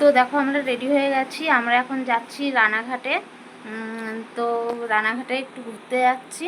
তো দেখো আমরা রেডি হয়ে গেছি, আমরা এখন যাচ্ছি রানাঘাটে। তো রানাঘাটে একটু ঘুরতে যাচ্ছি।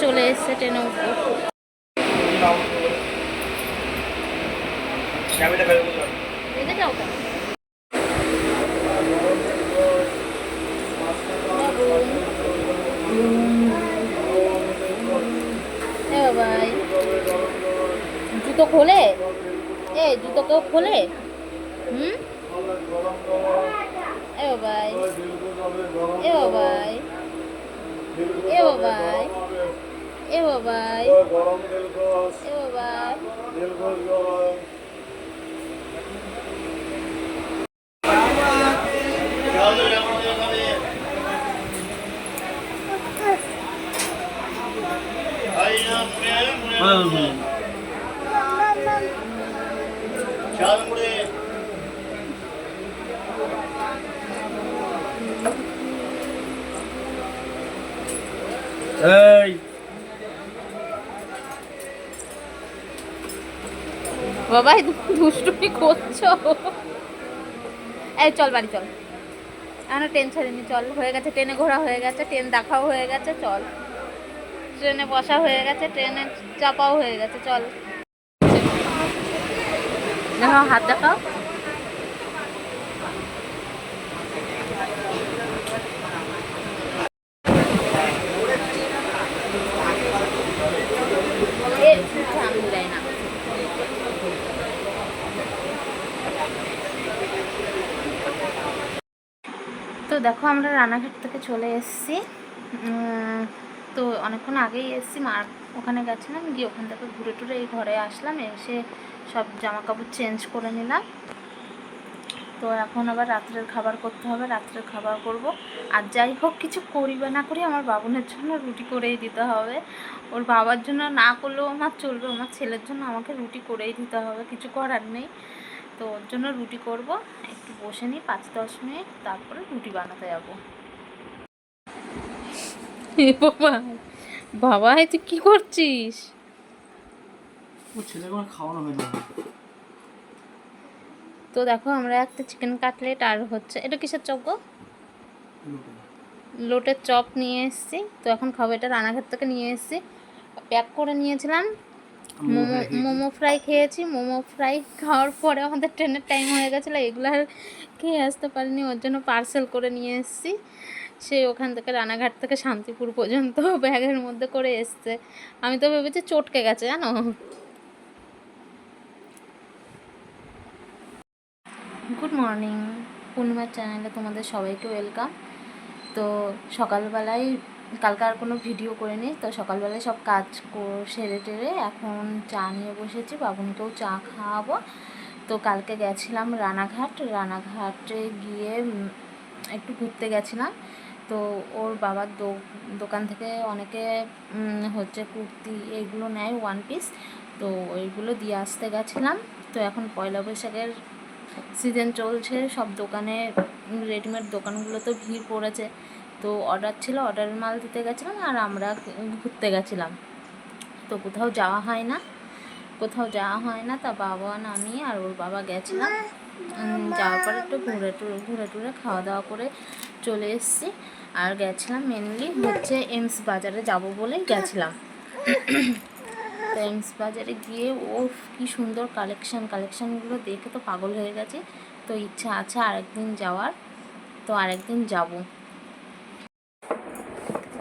চলে এসছে ট্রেনে উঠবো জুতো খোলে? এ, জুতো কেউ খোলে? হুম? এ বাবাই এ বাবাই এ বাবাই এ বাবাই গরম দিলকোষ এ বাবাই দিলকোষ গরম। এই। বাবাই দুষ্টুমি করছ। এই চল বাড়ি, চল। এখনও ট্রেন ছাড়িনি, চল। হয়ে গেছে, ট্রেনে ঘোরা হয়ে গেছে, ট্রেন দেখাও হয়ে গেছে, চল। ট্রেনে বসা হয়ে গেছে, ট্রেনে চাপাও হয়ে গেছে, চল। দেখাও হাত দেখাও এ, আমি দেয় না তো দেখো আমরা রানাঘাট থেকে চলে এসেছি। তো অনেকক্ষণ আগেই এসেছি মার ওখানে গেছিলাম, গিয়ে ওখান থেকে ঘুরে টুরে এই ঘরে আসলাম, এসে সব জামা কাপড় চেঞ্জ করে নিলাম। তো এখন আবার রাত্রের খাবার করতে হবে, রাত্রের খাবার করব। আর যাই হোক, কিছু করি বা না করি, আমার বাবনের জন্য রুটি করেই দিতে হবে। ওর বাবার জন্য না করলেও আমার চলবে, আমার ছেলের জন্য আমাকে রুটি করেই দিতে হবে, কিছু করার নেই। তো ওর জন্য রুটি করব। একটু বসে নিই পাঁচ দশ মিনিট তারপরে রুটি বানাতে যাব। বাবা বাবা তুই কি করছিস? খাওয়ানো হয় না তো দেখো আমরা একটা চিকেন কাটলেট আর হচ্ছে এটা কিসের চপ গো? লোটের চপ নিয়ে এসেছি। তো এখন খাব এটা রানাঘাট থেকে নিয়ে এসেছি। প্যাক করে নিয়েছিলাম। মোমো মোমো ফ্রাই খেয়েছি মোমো ফ্রাই খাওয়ার পরে আমাদের ট্রেনের টাইম হয়ে গেছিল এগুলো আর খেয়ে আসতে পারিনি ওর জন্য পার্সেল করে নিয়ে এসেছি। সে ওখান থেকে রানাঘাট থেকে শান্তিপুর পর্যন্ত ব্যাগের মধ্যে করে এসছে। আমি তো ভেবেছি চটকে গেছে জানো? গুড মর্নিং পূর্ণিমার চ্যানেলে তোমাদের সবাইকে ওয়েলকাম তো সকালবেলায় কালকে আর কোনো ভিডিও করিনি, তো সকালবেলায় সব কাজ সেরে টেরে এখন চা নিয়ে বসেছি, বাবুনিকেও চা খাওয়াবো। তো কালকে গেছিলাম রানাঘাট, রানাঘাটে গিয়ে একটু ঘুরতে গেছিলাম। তো ওর বাবার দোকান থেকে অনেকে হচ্ছে কুর্তি এইগুলো নেয় ওয়ান পিস তো ওইগুলো দিয়ে আসতে গেছিলাম। তো এখন পয়লা বৈশাখের সিজন চলছে, সব দোকানে রেডিমেড দোকানগুলোতে ভিড় পড়েছে। তো অর্ডার ছিল অর্ডারের মাল দিতে গেছিলাম আর আমরা ঘুরতে গেছিলাম। তো কোথাও যাওয়া হয় না, কোথাও যাওয়া হয় না, তা বাবা না আমি আর ওর বাবা গেছিলাম। যাওয়ার পরে একটু ঘুরে টুরে ঘুরে টুরে খাওয়া দাওয়া করে চলে এসেছি। আর গেছিলাম মেনলি হচ্ছে এমস বাজারে যাব বলেই গেছিলাম। তো এমস বাজারে গিয়ে ও কি সুন্দর কালেকশন কালেকশনগুলো দেখে তো পাগল হয়ে গেছে। তো ইচ্ছা আছে আরেকদিন যাওয়ার, তো আরেকদিন যাব।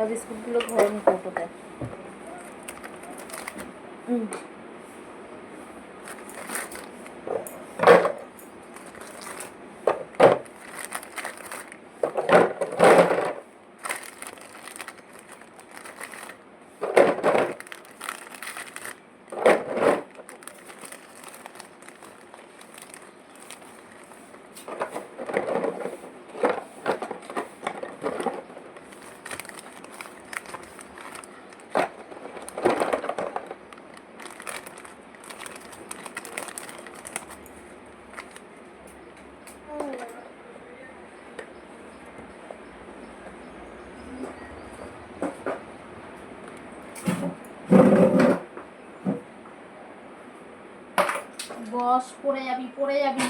বিস্কুটগুলো ধরে নি কৌটোতে হুম বস পড়ে যাবি পড়ে যাবি।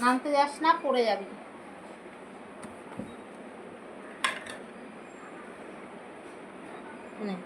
নামতে যাস না পড়ে যাবি নে।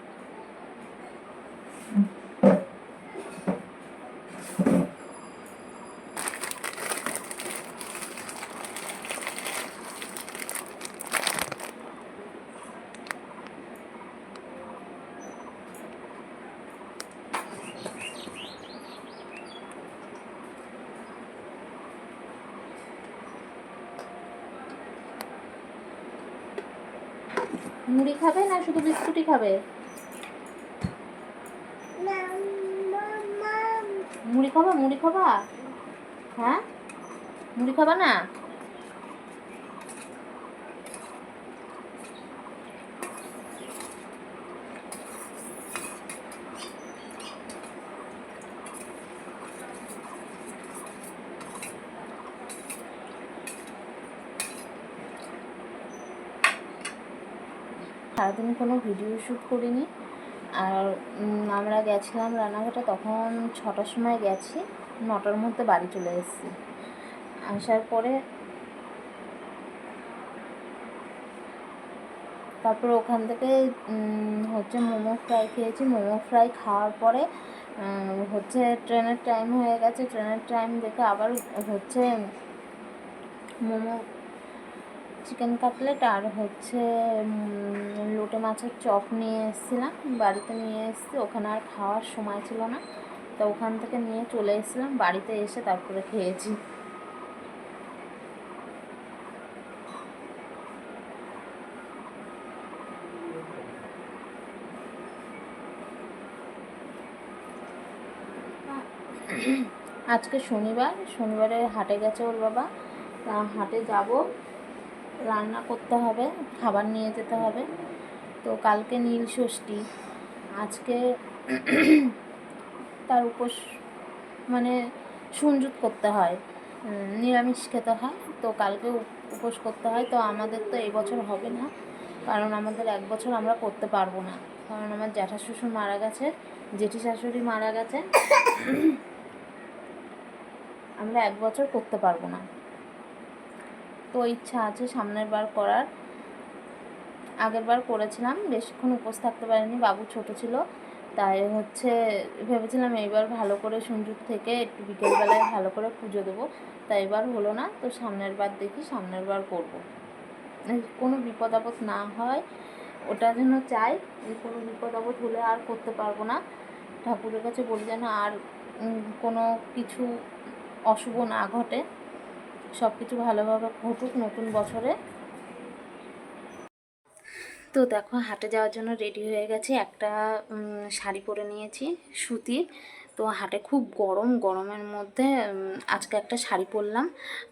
মুড়ি খাবে না শুধু বিস্কুটই খাবে? মুড়ি খাবা মুড়ি খাবা? হ্যাঁ? মুড়ি খাবা না? সারাদিন কোনো ভিডিও শ্যুট করিনি। আর আমরা গেছিলাম রানাঘাটে তখন ছটার সময় গেছি, নটার মধ্যে বাড়ি চলে এসেছি। আসার পরে তারপরে ওখান থেকে হচ্ছে মোমো ফ্রাই খেয়েছি। মোমো ফ্রাই খাওয়ার পরে হচ্ছে ট্রেনের টাইম হয়ে গেছে। ট্রেনের টাইম দেখে আবার হচ্ছে মোমো চিকেন কাটলেট আর হচ্ছে লোটে মাছের চপ নিয়ে এসেছিলাম, বাড়িতে নিয়ে এসেছি, ওখানে আর খাওয়ার সময় ছিল না। তো ওখান থেকে নিয়ে চলে এসেছিলাম, বাড়িতে এসে তারপরে খেয়েছি। আজকে শনিবার, শনিবারে হাটে গেছে ওর বাবা, তা হাটে যাব। রান্না করতে হবে, খাবার নিয়ে যেতে হবে। তো কালকে নীল ষষ্ঠী। আজকে তার উপোস মানে সুঞ্জুত করতে হয়। নিরামিষ খেতে হয়। তো কালকে উপোস করতে হয়। তো আমাদের তো এবছর হবে না। কারণ আমাদের এক বছর আমরা করতে পারব না। কারণ আমার জ্যাঠা শ্বশুর মারা গেছে, জেঠি শাশুড়ি মারা গেছে। আমরা এক বছর করতে পারব না। তো ইচ্ছা আছে সামনের বার করার। আগের বার করেছিলাম, বেশিক্ষণ উপোস থাকতে পারিনি, বাবু ছোট ছিল। তাই হচ্ছে ভেবেছিলাম এইবার ভালো করে সঞ্জুক থেকে একটু বিকেলবেলায় ভালো করে পুজো দেবো। তাই এবার হলো না, তো সামনের বার দেখি সামনের বার করব। কোনো বিপদ আপদ না হয়, ওটা যেন চাই যে কোনো বিপদ আপদ হলে আর করতে পারব না। ঠাকুরের কাছে বলি যেন আর কোনো কিছু অশুভ না ঘটে। সব কিছু ভালোভাবে ঘটুক নতুন বছরে। তো দেখো, হাটে যাওয়ার জন্য রেডি হয়ে গেছে একটা শাড়ি পরে নিয়েছি সুতির তো হাটে খুব গরম, গরমের মধ্যে আজকে একটা শাড়ি পরলাম।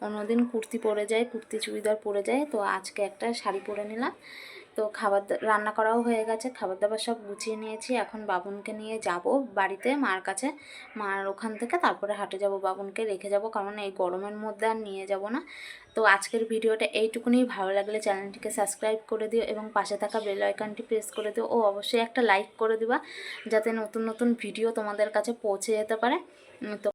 অন্যদিন কুর্তি পরে যায়, কুর্তি চুড়িদার পরে যায়। তো আজকে একটা শাড়ি পরে নিলাম। তো খাবার রান্না করাও হয়ে গেছে, খাবার দাবার সব গুছিয়ে নিয়েছি। এখন বাবুনকে নিয়ে যাব বাড়িতে, মার কাছে। মার ওখান থেকে তারপরে হাটে যাব, বাবুনকে রেখে যাব। কারণ এই গরমের মধ্যে আর নিয়ে যাব না। তো আজকের ভিডিওটা এইটুকুনি ভালো লাগলে চ্যানেলটিকে সাবস্ক্রাইব করে দিও এবং পাশে থাকা বেল আইকনটি প্রেস করে দিও। ও অবশ্যই একটা লাইক করে দিবা, যাতে নতুন নতুন ভিডিও তোমাদের কাছে পৌঁছে যেতে পারে। তো